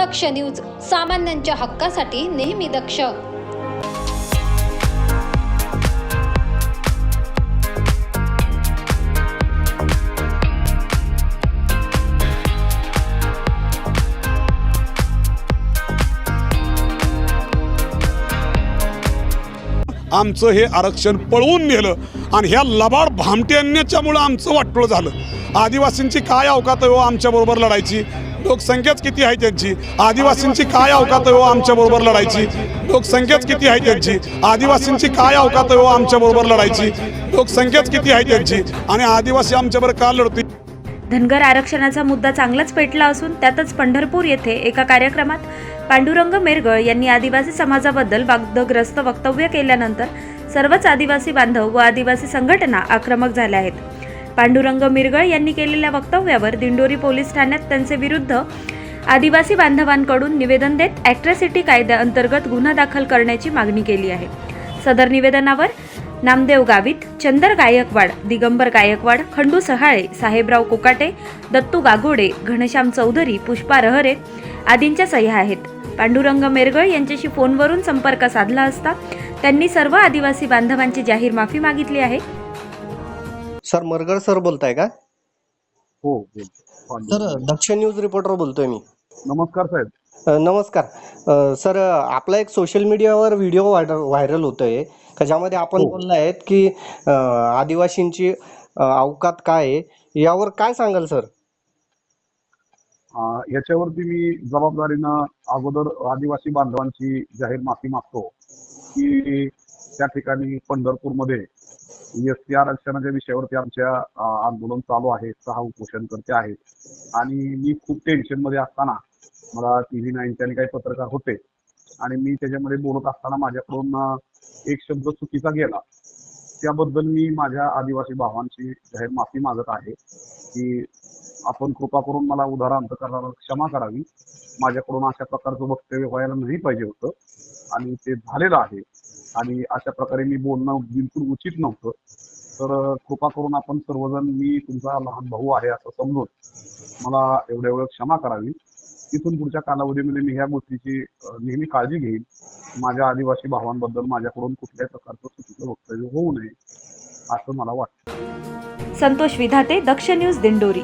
दक्ष news सामान्यांच्या हक्कासाठी नेहमी दक्ष. आमचं हे आरक्षण पळवून नेलं आणि ह्या लबाड भामट्यांच्यामुळं आमचं वाटोळं झालं. आदिवासींची काय अवकात आहे हो आमच्याबरोबर लढायची? लोकसंख्याच किती आहे त्यांची? आदिवासींची काय अवकात आहे हो आमच्याबरोबर लढायची? लोकसंख्याच किती आहे त्यांची? आदिवासींची काय अवकात आहे हो आमच्याबरोबर लढायची? लोकसंख्याच किती आहे त्यांची? आणि आदिवासी आमच्याबरोबर का लढतील धनगर आरक्षणाचा मुद्दा चांगलाच पेटला असून त्यातच पंढरपूर येथे एका कार्यक्रमात पांडुरंग मेरगळ यांनी आदिवासी समाजाबद्दल वाग्दग्रस्त वक्तव्य केल्यानंतर सर्वच आदिवासी बांधव व आदिवासी संघटना आक्रमक झाल्या आहेत. पांडुरंग मिरगळ यांनी केलेल्या वक्तव्यावर दिंडोरी पोलीस ठाण्यात त्यांचे विरुद्ध आदिवासी बांधवांकडून निवेदन देत ॲट्रॉसिटी कायद्याअंतर्गत गुन्हा दाखल करण्याची मागणी केली आहे. सदर निवेदनावर नामदेव गावित चंदर गायकवाड दिगंबर गायकवाड खंडू सहाळे साहेबराव कोकाटे दत्तू गागोडे घनश्याम चौधरी पुष्पा रहरे आदींच्या सह्या आहेत. पांडुरंग मेरगळ यांच्याशी फोनवरून संपर्क साधला असता त्यांनी सर्व आदिवासी बांधवांची जाहीर माफी मागितली आहे. सर मरगळ सर बोलताय का? हो. सर दक्ष न्यूज रिपोर्टर बोलतोय मी. नमस्कार साहेब. अ, नमस्कार. अ, सर आपला एक सोशल मीडियावर व्हिडिओ व्हायरल होतोय का ज्यामध्ये आपण हो. बोलला आहेत की अ, आदिवासींची अ, अवकात काय आहे यावर काय सांगाल सर? याच्यावरती मी जबाबदारीनं अगोदर आदिवासी बांधवांची जाहीर माफी मागतो की त्या ठिकाणी पंढरपूरमध्ये एस आरक्षणाच्या विषयावरती आमच्या आंदोलन चालू आहे. सहा उपोषण करते आहे आणि मी खूप टेन्शनमध्ये असताना मला टीव्ही नाईनचे आणि काही पत्रकार होते. आणि मी त्याच्यामध्ये बोलत असताना माझ्याकडून एक शब्द चुकीचा गेला. त्याबद्दल मी माझ्या आदिवासी भावांची जाहीर माफी मागत आहे की आपण कृपा करून मला उदाहरण अंतकरणाला क्षमा करावी. माझ्याकडून अशा प्रकारचं वक्तव्य व्हायला नाही पाहिजे होतं. आणि ते झालेलं आहे. आणि अशा प्रकारे मी बोलणं बिलकुल उचित नव्हतं. तर कृपा करून आपण सर्वजण मी तुमचा लहान भाऊ आहे असं समजून मला एवढ्या एवढं क्षमा करावी. तिथून पुढच्या कालावधीमध्ये मी ह्या गोष्टीची नेहमी काळजी घेईन. माझ्या आदिवासी भावांबद्दल माझ्याकडून कुठल्याही प्रकारचं चुकीचं वक्तव्य होऊ नये असं मला वाटतं. संतोष विधाते दक्ष न्यूज दिंडोरी.